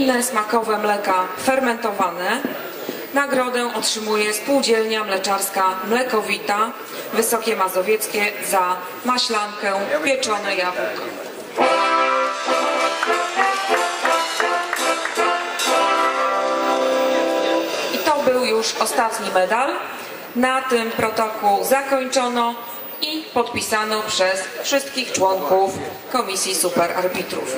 inne smakowe mleka fermentowane. Nagrodę otrzymuje spółdzielnia mleczarska Mlekowita Wysokie Mazowieckie za maślankę pieczone jabłko. I to był już ostatni medal. Na tym protokół zakończono i podpisano przez wszystkich członków Komisji Superarbitrów.